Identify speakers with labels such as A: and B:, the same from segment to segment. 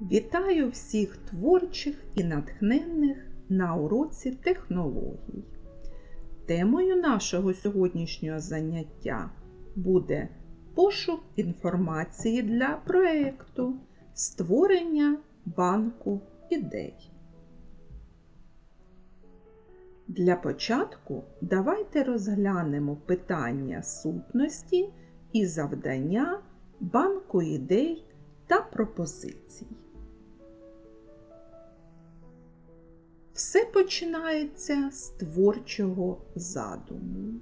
A: Вітаю всіх творчих і натхненних на уроці технологій. Темою нашого сьогоднішнього заняття буде пошук інформації для проєкту створення банку ідей. Для початку давайте розглянемо питання сутності і завдання банку ідей та пропозицій. Все починається з творчого задуму.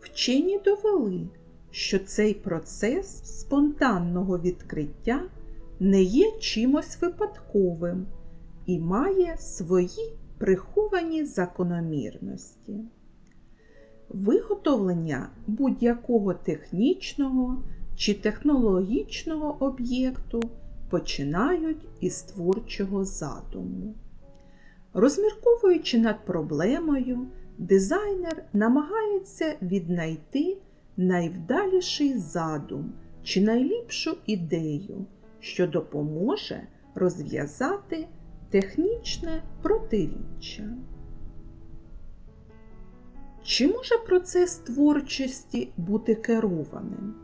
A: Вчені довели, що цей процес спонтанного відкриття не є чимось випадковим і має свої приховані закономірності. Виготовлення будь-якого технічного чи технологічного об'єкту починають із творчого задуму. Розмірковуючи над проблемою, дизайнер намагається віднайти найвдаліший задум чи найліпшу ідею, що допоможе розв'язати технічне протиріччя. Чи може процес творчості бути керованим?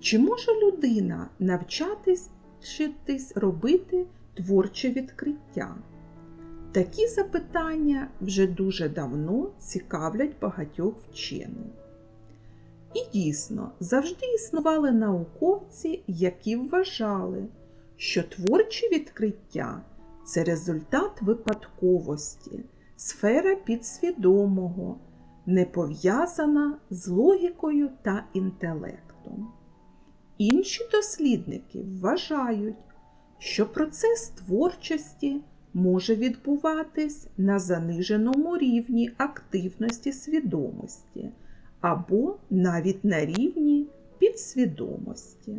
A: Чи може людина навчатись робити творче відкриття? Такі запитання вже дуже давно цікавлять багатьох вчених. І дійсно завжди існували науковці, які вважали, що творче відкриття це результат випадковості, сфера підсвідомого, не пов'язана з логікою та інтелектом. Інші дослідники вважають, що процес творчості може відбуватись на заниженому рівні активності свідомості або навіть на рівні підсвідомості.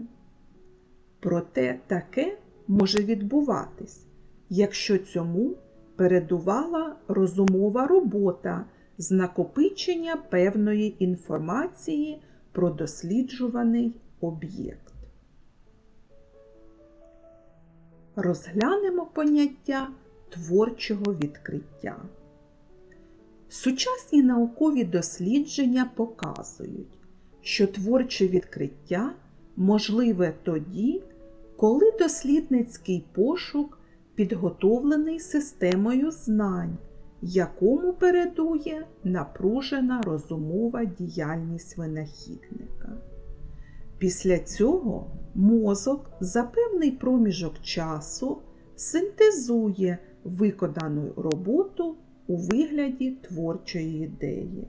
A: Проте таке може відбуватись, якщо цьому передувала розумова робота з накопичення певної інформації про досліджуваний об'єкт. Розглянемо поняття творчого відкриття. Сучасні наукові дослідження показують, що творче відкриття можливе тоді, коли дослідницький пошук підготовлений системою знань, якому передує напружена розумова діяльність винахідника. Після цього мозок за певний проміжок часу синтезує виконану роботу у вигляді творчої ідеї.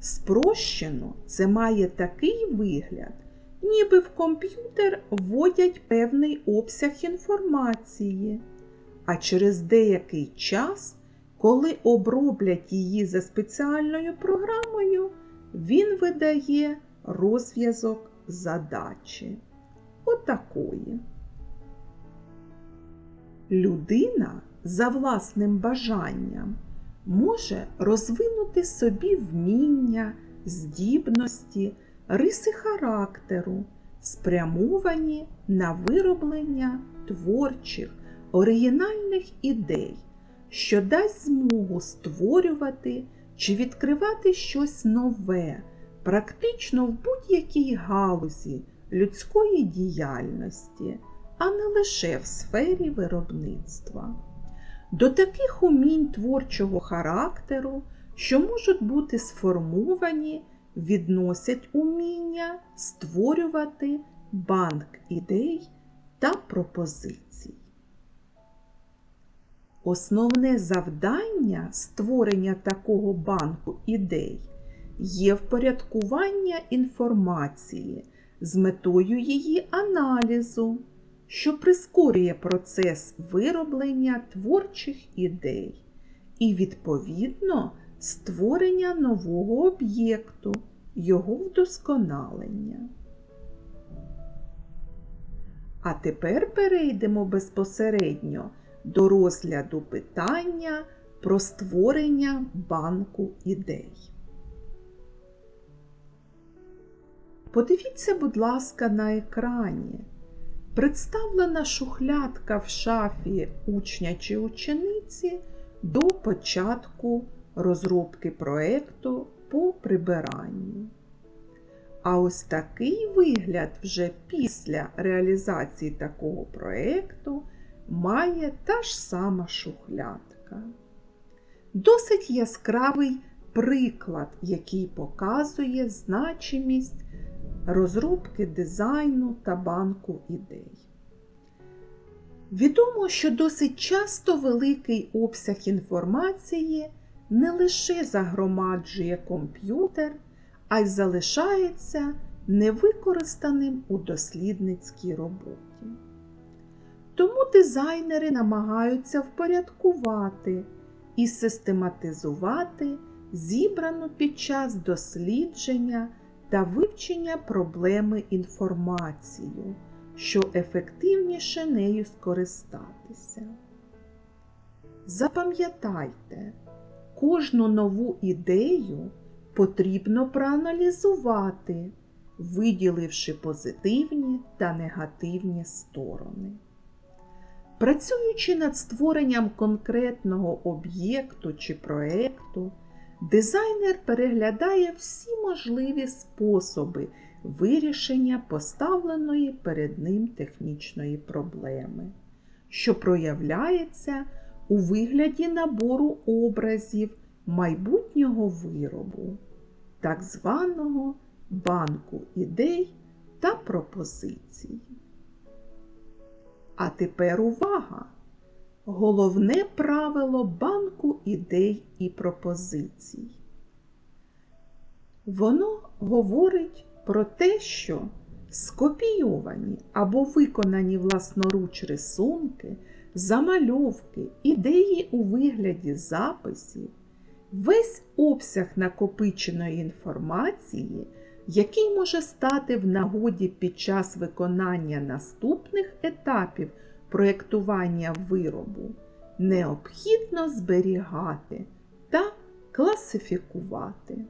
A: Спрощено це має такий вигляд, ніби в комп'ютер вводять певний обсяг інформації, а через деякий час, коли оброблять її за спеціальною програмою, він видає розв'язок задачі. Отакої. Людина за власним бажанням може розвинути собі вміння, здібності, риси характеру, спрямовані на вироблення творчих, оригінальних ідей, що дасть змогу створювати чи відкривати щось нове, практично в будь-якій галузі людської діяльності, а не лише в сфері виробництва. До таких умінь творчого характеру, що можуть бути сформовані, відносять уміння створювати банк ідей та пропозицій. Основне завдання створення такого банку ідей є впорядкування інформації з метою її аналізу, що прискорює процес вироблення творчих ідей і, відповідно, створення нового об'єкту, його вдосконалення. А тепер перейдемо безпосередньо до розгляду питання про створення банку ідей. Подивіться, будь ласка, на екрані. Представлена шухлядка в шафі учня чи учениці до початку розробки проєкту по прибиранню. А ось такий вигляд вже після реалізації такого проєкту має та ж сама шухлядка. Досить яскравий приклад, який показує значимість розробки дизайну та банку ідей. Відомо, що досить часто великий обсяг інформації не лише загромаджує комп'ютер, а й залишається невикористаним у дослідницькій роботі. Тому дизайнери намагаються впорядкувати і систематизувати зібрану під час дослідження та вивчення проблеми інформацію, що ефективніше нею скористатися. Запам'ятайте, кожну нову ідею потрібно проаналізувати, виділивши позитивні та негативні сторони. Працюючи над створенням конкретного об'єкту чи проєкту, дизайнер переглядає всі можливі способи вирішення поставленої перед ним технічної проблеми, що проявляється у вигляді набору образів майбутнього виробу, так званого банку ідей та пропозицій. А тепер увага! Головне правило банку ідей і пропозицій. Воно говорить про те, що скопійовані або виконані власноруч рисунки, замальовки, ідеї у вигляді записів, весь обсяг накопиченої інформації, який може стати в нагоді під час виконання наступних етапів проєктування виробу, необхідно зберігати та класифікувати.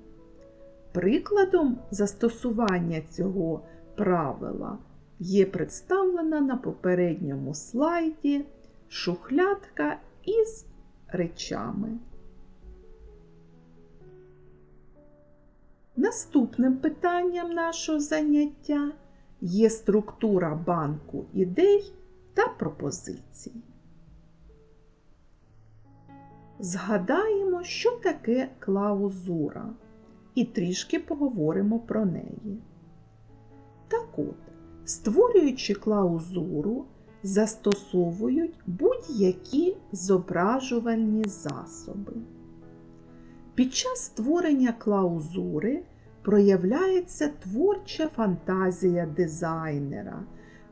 A: Прикладом застосування цього правила є представлена на попередньому слайді шухлядка із речами. Наступним питанням нашого заняття є структура банку ідей та пропозицій. Згадаємо, що таке клаузура, і трішки поговоримо про неї. Так от, створюючи клаузуру, застосовують будь-які зображувальні засоби. Під час створення клаузури проявляється творча фантазія дизайнера,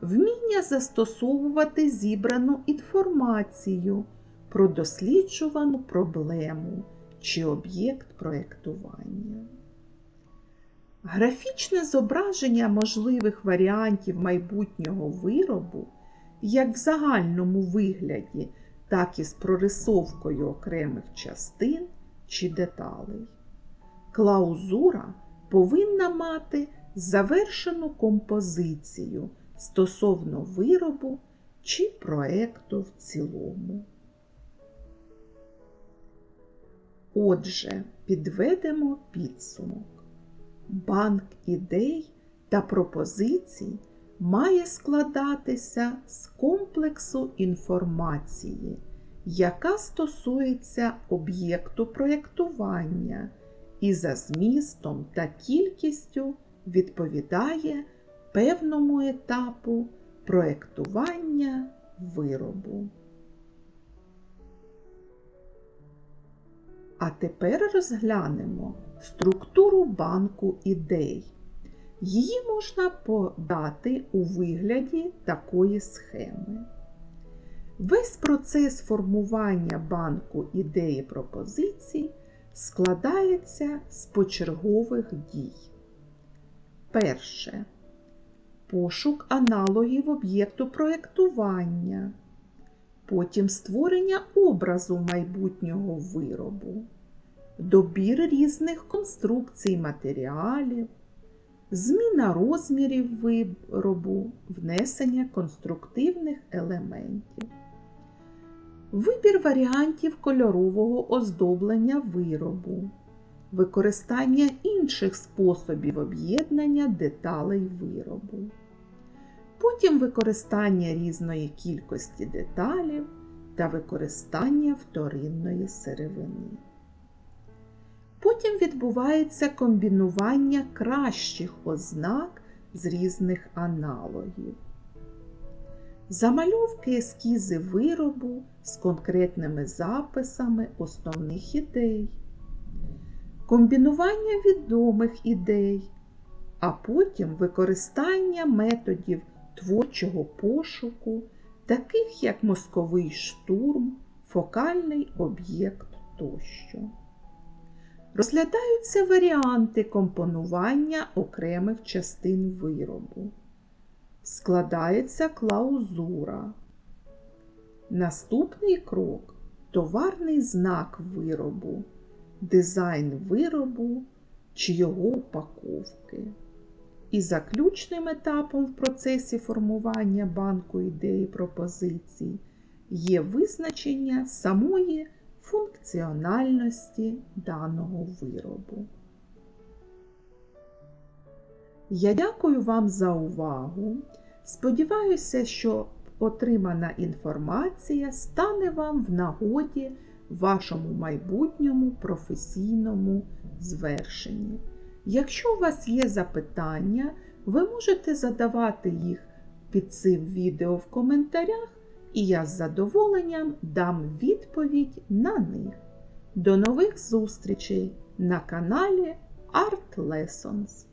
A: вміння застосовувати зібрану інформацію про досліджувану проблему чи об'єкт проєктування. Графічне зображення можливих варіантів майбутнього виробу, як в загальному вигляді, так і з прорисовкою окремих частин чи деталей. Клаузура повинна мати завершену композицію стосовно виробу чи проекту в цілому. Отже, підведемо підсумок. Банк ідей та пропозицій має складатися з комплексу інформації, яка стосується об'єкту проєктування і за змістом та кількістю відповідає певному етапу проєктування виробу. А тепер розглянемо структуру банку ідей. Її можна подати у вигляді такої схеми. Весь процес формування банку ідеї пропозицій складається з почергових дій. Перше. Пошук аналогів об'єкту проєктування. Потім створення образу майбутнього виробу, добір різних конструкцій матеріалів, зміна розмірів виробу, внесення конструктивних елементів. Вибір варіантів кольорового оздоблення виробу, використання інших способів об'єднання деталей виробу. Потім використання різної кількості деталів та використання вторинної сировини. Потім відбувається комбінування кращих ознак з різних аналогів. Замальовки ескізи виробу з конкретними записами основних ідей, комбінування відомих ідей, а потім використання методів творчого пошуку, таких як мозковий штурм, фокальний об'єкт тощо. Розглядаються варіанти компонування окремих частин виробу. Складається клаузура. Наступний крок товарний знак виробу, дизайн виробу чи його упаковки. І заключним етапом в процесі формування банку ідей і пропозицій є визначення самої функціональності даного виробу. Я дякую вам за увагу. Сподіваюся, що отримана інформація стане вам в нагоді вашому майбутньому професійному звершенні. Якщо у вас є запитання, ви можете задавати їх під цим відео в коментарях, і я з задоволенням дам відповідь на них. До нових зустрічей на каналі Art Lessons.